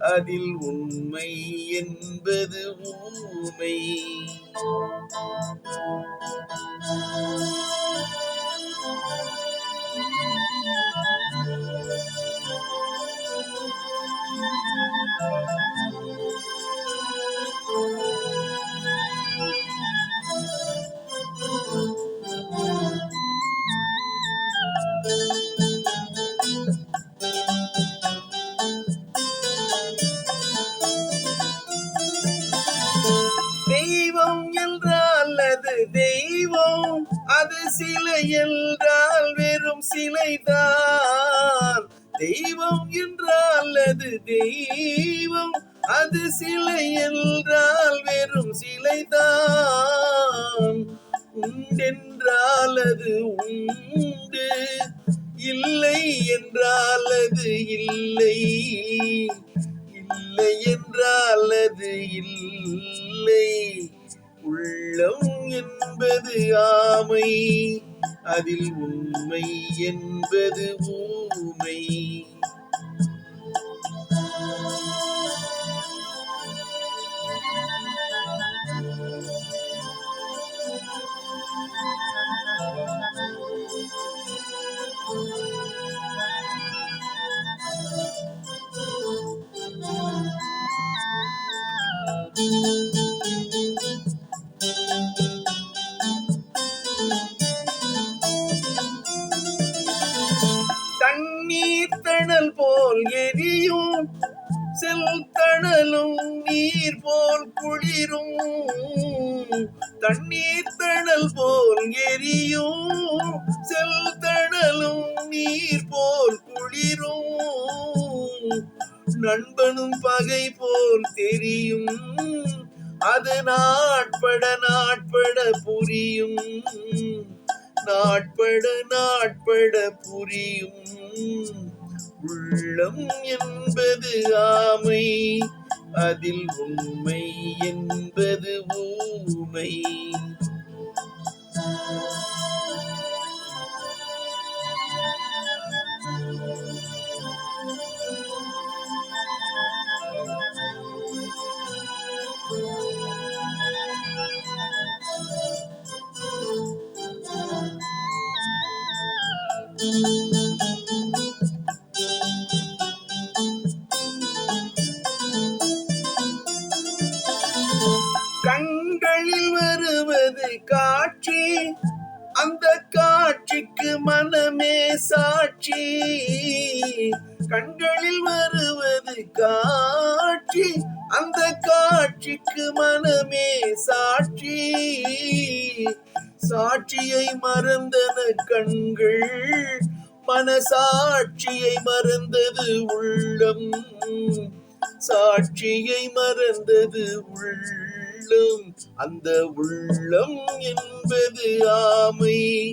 அதில் உண்மை என்பது ஊமை. thank you தெய்வம் அது சிலை என்றால் வெறும் சிலைதான். தெய்வம் என்றால் அது தெய்வம் அது சிலை என்றால் வெறும் சிலைதான். உண்டென்றால் அது உண்டு இல்லை என்றால் அது இல்லை. இல்லை என்றால் அது இல்லை. உள்ளம் என்பது ஆமை அதில் உண்மை என்பது ஊமை. போல் எரியும். செல்தணலும் நீர் போல் குளிரும். தண்ணீர் தணல் போல் எரியும். செல்தணலும் நீர் போல் குளிரும். நண்பனும் பகை போல் தெரியும். அது நாட்பட நாட்பட புரியும். நாட்பட நாட்பட புரியும். உள்ளம் என்பது ஆமை அதில் உண்மை என்பது ஊமை. மனமே சாட்சி. கண்களில் வருவது காட்சி. அந்த காட்சிக்கு மனமே சாட்சி. சாட்சியை மறந்தன கண்கள் மனசாட்சியை மறந்தது உள்ளம். சாட்சியை மறந்தது உள்ளம். அந்த உள்ளம் என்பது ஆமை.